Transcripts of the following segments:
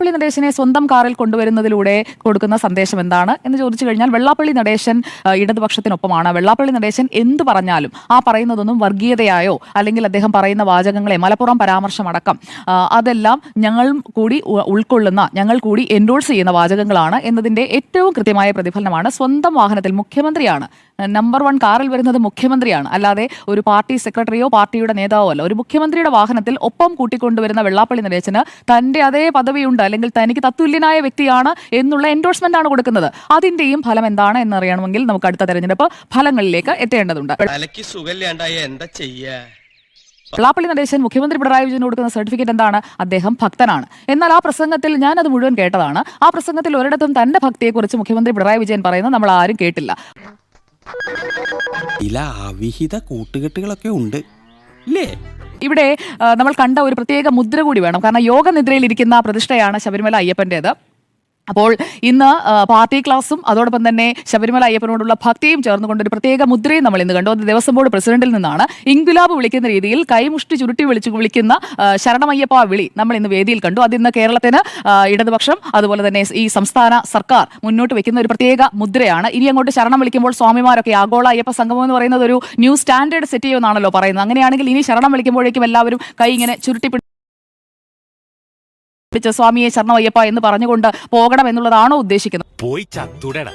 വെള്ളാപ്പള്ളി നടേശനെ സ്വന്തം കാറിൽ കൊണ്ടുവരുന്നതിലൂടെ കൊടുക്കുന്ന സന്ദേശം എന്താണ് എന്ന് ചോദിച്ചു കഴിഞ്ഞാൽ വെള്ളാപ്പള്ളി നടേശൻ ഇടതുപക്ഷത്തിനൊപ്പമാണ്. വെള്ളാപ്പള്ളി നടേശൻ എന്ത് പറഞ്ഞാലും ആ പറയുന്നതൊന്നും വർഗീയതയായോ അല്ലെങ്കിൽ അദ്ദേഹം പറയുന്ന വാചകങ്ങളെ മലപ്പുറം പരാമർശമടക്കം അതെല്ലാം ഞങ്ങൾ കൂടി ഉൾക്കൊള്ളുന്ന ഞങ്ങൾ കൂടി എൻഡോഴ്സ് ചെയ്യുന്ന വാചകങ്ങളാണ് എന്നതിന്റെ ഏറ്റവും കൃത്യമായ പ്രതിഫലനമാണ് സ്വന്തം വാഹനത്തിൽ മുഖ്യമന്ത്രിയാണ് നമ്പർ വൺ കാറിൽ വരുന്നത് മുഖ്യമന്ത്രിയാണ്. അല്ലാതെ ഒരു പാർട്ടി സെക്രട്ടറിയോ പാർട്ടിയുടെ നേതാവോ അല്ല. ഒരു മുഖ്യമന്ത്രിയുടെ വാഹനത്തിൽ ഒപ്പം കൂട്ടിക്കൊണ്ടുവരുന്ന വെള്ളാപ്പള്ളി നടേശന് തന്റെ അതേ പദവിയുണ്ട്. അല്ലെങ്കിൽ തനിക്ക് തത്തുല്യനായ വ്യക്തിയാണ് എന്നുള്ള എൻഡോഴ്സ്മെന്റ് ആണ് കൊടുക്കുന്നത്. അതിന്റെയും ഫലം എന്താണ് എന്നറിയണമെങ്കിൽ നമുക്ക് അടുത്ത തെരഞ്ഞെടുപ്പ് ഫലങ്ങളിലേക്ക് എത്തേണ്ടതുണ്ട്. എന്താ ചെയ്യാ? വെള്ളാപ്പള്ളി നടേശൻ മുഖ്യമന്ത്രി പിണറായി വിജയന് കൊടുക്കുന്ന സർട്ടിഫിക്കറ്റ് എന്താണ്? അദ്ദേഹം ഭക്തനാണ്. എന്നാൽ ആ പ്രസംഗത്തിൽ ഞാൻ അത് മുഴുവൻ കേട്ടതാണ്. ആ പ്രസംഗത്തിൽ ഒരിടത്തും തന്റെ ഭക്തിയെക്കുറിച്ച് മുഖ്യമന്ത്രി പിണറായി വിജയൻ പറയുന്നത് നമ്മൾ ആരും കേട്ടില്ല. ചില അവിഹിത കൂട്ടുകെട്ടുകളൊക്കെ ഉണ്ട്. ഇല്ലേ? ഇവിടെ നമ്മൾ കണ്ട ഒരു പ്രത്യേക മുദ്ര കൂടി വേണം. കാരണം യോഗനിദ്രയിൽ ഇരിക്കുന്ന പ്രതിഷ്ഠയാണ് ശബരിമല അയ്യപ്പന്റേത്. അപ്പോൾ ഇന്ന് പാർട്ടി ക്ലാസും അതോടൊപ്പം തന്നെ ശബരിമല അയ്യപ്പനോടുള്ള ഭക്തിയും ചേർന്നുകൊണ്ട് ഒരു പ്രത്യേക മുദ്രയും നമ്മൾ ഇന്ന് കണ്ടു. അത് ദേവസ്വം ബോർഡ് പ്രസിഡന്റിൽ നിന്നാണ്. ഇൻഗുലാബ് വിളിക്കുന്ന രീതിയിൽ കൈമുഷ്ടി ചുരുട്ടി വിളിച്ചു വിളിക്കുന്ന ശരണമയ്യപ്പ വിളി നമ്മൾ ഇന്ന് വേദിയിൽ കണ്ടു. അത് ഇന്ന് കേരളത്തിന് ഇടതുപക്ഷം അതുപോലെ തന്നെ ഈ സംസ്ഥാന സർക്കാർ മുന്നോട്ട് വെക്കുന്ന ഒരു പ്രത്യേക മുദ്രയാണ്. ഇനി അങ്ങോട്ട് ശരണം വിളിക്കുമ്പോൾ സ്വാമിമാരൊക്കെ ആഗോള അയ്യപ്പ സംഗമം എന്ന് പറയുന്നത് ഒരു ന്യൂ സ്റ്റാൻഡേർഡ് സെറ്റ് ചെയ്യുമെന്നാണല്ലോ പറയുന്നത്. അങ്ങനെയാണെങ്കിൽ ഇനി ശരണം വിളിക്കുമ്പോഴേക്കും എല്ലാവരും കൈ ഇങ്ങനെ ചുരുട്ടി സ്വാമിയെ ശരണമയ്യപ്പ എന്ന് പറഞ്ഞുകൊണ്ട് പോകണം എന്നുള്ളതാണോ ഉദ്ദേശിക്കുന്നത്? പോയി ചത്തുടടാ.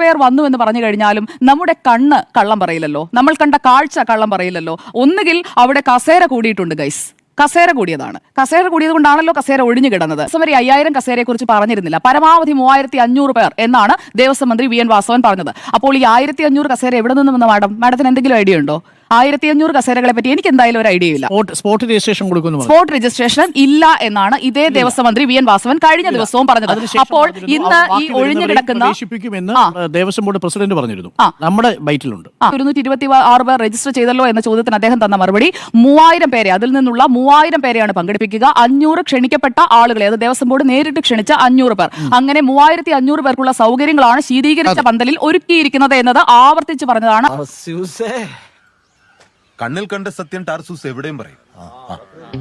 പേർ വന്നു എന്ന് പറഞ്ഞു കഴിഞ്ഞാലും നമ്മുടെ കണ്ണ് കള്ളം പറയില്ലല്ലോ. നമ്മൾ കണ്ട കാഴ്ച കള്ളം പറയില്ലല്ലോ. ഒന്നുകിൽ അവിടെ കസേര കൂടിയിട്ടുണ്ട് ഗൈസ് കസേര കൂടിയതാണ്. കസേര കൂടിയത് കൊണ്ടാണല്ലോ കസേര ഒഴിഞ്ഞു കിടന്നത്. സമരി വരെ അയ്യായിരം കസേരയെ കുറിച്ച് പറഞ്ഞിരുന്നില്ല. പരമാവധി മൂവായിരത്തി അഞ്ഞൂറ് പേർ എന്നാണ് ദേവസ്വം മന്ത്രി വി എൻ വാസവൻ പറഞ്ഞത്. അപ്പോൾ ഈ ആയിരത്തി അഞ്ഞൂറ് കസേര എവിടെ നിന്ന് വന്ന മാഡം? മാഡത്തിന് എന്തെങ്കിലും ഐഡിയ ഉണ്ടോ? ആയിരത്തി അഞ്ഞൂറ് കസേരകളെ പറ്റി എനിക്ക് എന്തായാലും ഒരു ഐഡിയ ഇല്ല. സ്പോട്ട് രജിസ്ട്രേഷൻ കൊടുക്കുന്നു സ്പോട്ട് രജിസ്ട്രേഷൻ ഇല്ല എന്നാണ് ഇതേ ദേവസ്വം മന്ത്രി വി എൻ വാസവൻ കഴിഞ്ഞ ദിവസവും പറഞ്ഞത്. അപ്പോൾ ഇന്ന് ഈ ഒഴിഞ്ഞു കിടക്കുന്ന ദേവസ്വം ബോർഡ് പ്രസിഡന്റ് പറഞ്ഞിരുന്നു. നമ്മുടെ ബൈറ്റിലുണ്ട്. ഇരുന്നൂറ്റി ഇരുപത്തി ആറ് പേർ രജിസ്റ്റർ ചെയ്തല്ലോ എന്ന ചോദ്യത്തിന് അദ്ദേഹം തന്ന മറുപടി മൂവായിരം പേരെ അതിൽ നിന്നുള്ള മൂവായിരം പേരെയാണ് പങ്കെടുപ്പിക്കുക. അഞ്ഞൂറ് ക്ഷണിക്കപ്പെട്ട ആളുകളെ അത് ദേവസ്വം ബോർഡ് നേരിട്ട് ക്ഷണിച്ച അഞ്ഞൂറ് പേർ. അങ്ങനെ മൂവായിരത്തി അഞ്ഞൂറ് പേർക്കുള്ള സൗകര്യങ്ങളാണ് ശീതീകരിച്ച പന്തലിൽ ഒരുക്കിയിരിക്കുന്നത് എന്നത് ആവർത്തിച്ച് പറഞ്ഞതാണ്. കണ്ണിൽ കണ്ട സത്യം ടാർസൂസ് എവിടെയും പറയും.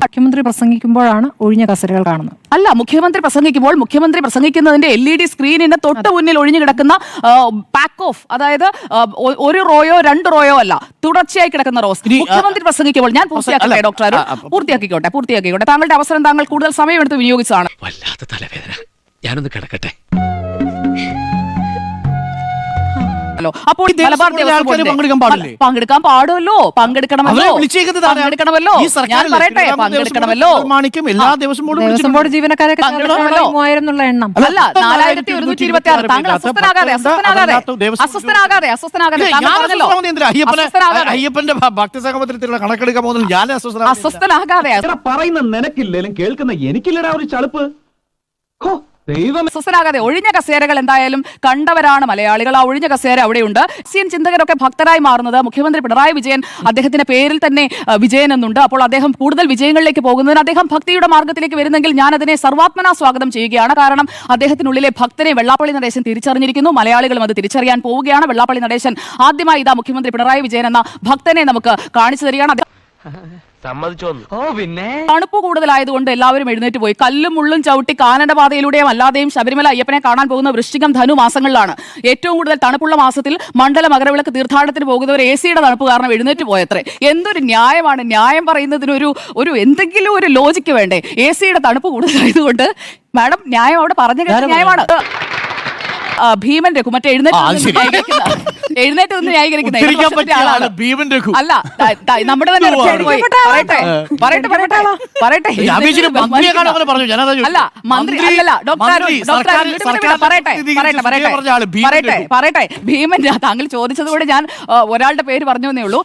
മുഖ്യമന്ത്രി പ്രസംഗിക്കുമ്പോഴാണ് ഒഴിഞ്ഞ കസരകൾ കാണുന്നത്. അല്ല മുഖ്യമന്ത്രി പ്രസംഗിക്കുമ്പോൾ മുഖ്യമന്ത്രി പ്രസംഗിക്കുന്നതിന്റെ എൽ ഇ ഡി സ്ക്രീനിന്റെ തൊട്ട് മുന്നിൽ ഒഴിഞ്ഞു കിടക്കുന്ന പാക്ക് ഓഫ് അതായത് ഒരു റോയോ രണ്ട് റോയോ അല്ല തുടർച്ചയായി കിടക്കുന്ന റോസ്. മുഖ്യമന്ത്രി പ്രസംഗിക്കുമ്പോൾ ഞാൻ പൂർത്തിയാക്കട്ടെ ഡോക്ടർ അരുൺ പൂർത്തിയാക്കിക്കോട്ടെ പൂർത്തിയാക്കിക്കോട്ടെ. താങ്കളുടെ അവസരം താങ്കൾ കൂടുതൽ സമയമെടുത്ത് വിനിയോഗിച്ചതാണ്. വല്ലാത്ത തലവേദന. ഞാനൊന്ന് കിടക്കട്ടെ. ല്ലോ. അപ്പോൾ മലബാർ ദേവസ്വം ബോർഡിന്റെ- പങ്കെടുക്കാൻ പാടുമല്ലോ. പങ്കെടുക്കണമല്ലോ? പങ്കെടുക്കണമല്ലോ. ഈ സർക്കാർ ഞാൻ പറയട്ടെ പങ്കെടുക്കണമല്ലോ. എല്ലാ ദേവസ്വം ബോർഡും ജീവനക്കാരെ. മൂവായിരം എന്നുള്ള എണ്ണം. അല്ല നാലായിരത്തി ഒരുന്നൂറ്റി ഇരുപത്തി ആറ് താങ്കൾ അസ്വസ്ഥനാകാതെ അസ്വസ്ഥനാകാതെ അസ്വസ്ഥനാകാതെ അസ്വസ്ഥനാകാതെ. ഇല്ല, ഞാൻ പറഞ്ഞല്ലോ. അയ്യപ്പനെ- അയ്യപ്പന്റെ ഭ- ഭക്തി സംഗമത്തിലുള്ള കണക്കെടുക്കാൻ പോകുന്നത് ഞാൻ. അസ്വസ്ഥനാകാതെ പറയുന്ന നിനക്കില്ലേലും കേൾക്കുന്ന എനിക്കില്ലടാ ഒരു ചളുപ്പ്. അസ്വസ്ഥനാകാതെ ഒഴിഞ്ഞ കസേരകൾ എന്തായാലും കണ്ടവരാണ് മലയാളികൾ. ആ ഒഴിഞ്ഞ കസേര അവിടെയുണ്ട്. സിയൻ ചിന്തകരൊക്കെ ഭക്തരായി മാറുന്നത്. മുഖ്യമന്ത്രി പിണറായി വിജയൻ അദ്ദേഹത്തിന്റെ പേരിൽ തന്നെ വിജയൻ എന്നുണ്ട്. അപ്പോൾ അദ്ദേഹം കൂടുതൽ വിജയങ്ങളിലേക്ക് പോകുന്നതിന് അദ്ദേഹം ഭക്തിയുടെ മാർഗത്തിലേക്ക് വരുന്നെങ്കിൽ ഞാൻ അതിനെ സർവാത്മനാ സ്വാഗതം ചെയ്യുകയാണ്. കാരണം അദ്ദേഹത്തിനുള്ളിലെ ഭക്തനെ വെള്ളാപ്പള്ളി നടേശൻ തിരിച്ചറിഞ്ഞിരിക്കുന്നു. മലയാളികളും അത് തിരിച്ചറിയാൻ പോവുകയാണ്. വെള്ളാപ്പള്ളി നടേശൻ ആദ്യമായി ഇതാ മുഖ്യമന്ത്രി പിണറായി വിജയൻ എന്ന ഭക്തനെ നമുക്ക് കാണിച്ചു തരികയാണ്. സമ്മതിച്ചോന്നു. ഓ പിന്നെ? തണുപ്പ് കൂടുതലായതുകൊണ്ട് എല്ലാവരും എഴുന്നേറ്റ് പോയി. കല്ലും മുള്ളും ചവിട്ടി കാനഡ പാതയിലൂടെയും അല്ലാതെയും ശബരിമല അയ്യപ്പനെ കാണാൻ പോകുന്ന വൃശ്ചികം ധനു മാസങ്ങളിലാണ്. ഏറ്റവും കൂടുതൽ തണുപ്പുള്ള മാസത്തിൽ മണ്ഡല മകരവിളക്ക് തീർത്ഥാടനത്തിന് പോകുന്നവർ എ സിയുടെ തണുപ്പ് കാരണം എഴുന്നേറ്റ് പോയത്രേ. എന്തൊരു ന്യായമാണ്. ന്യായം പറയുന്നതിനൊരു ഒരു എന്തെങ്കിലും ഒരു ലോജിക്ക് വേണ്ടേ? എ സിയുടെ തണുപ്പ് കൂടുതലായതുകൊണ്ട് മാഡം ന്യായം അവിടെ പറഞ്ഞു കേട്ട ന്യായമാണ്. ഭീമൻ രഘു മറ്റേ എഴുന്നേറ്റ് എഴുന്നേറ്റ് ന്യായീകരിക്കുന്ന ഭീമൻ രഘു. അല്ല നമ്മുടെ തന്നെ പോയി. പറയട്ടെ പറയട്ടെ പറയട്ടെ. അല്ല മന്ത്രി അല്ലല്ല ഡോക്ടർ ഡോക്ടർ പറയട്ടെ പറയട്ടെ പറയട്ടെ പറഞ്ഞ ആൾ ഭീമൻ പറയട്ടെ പറയട്ടെ. ഭീമൻ താങ്കൾ ചോദിച്ചത് കൂടെ ഞാൻ ഒരാളുടെ പേര് പറഞ്ഞു എന്നേ ഉള്ളൂ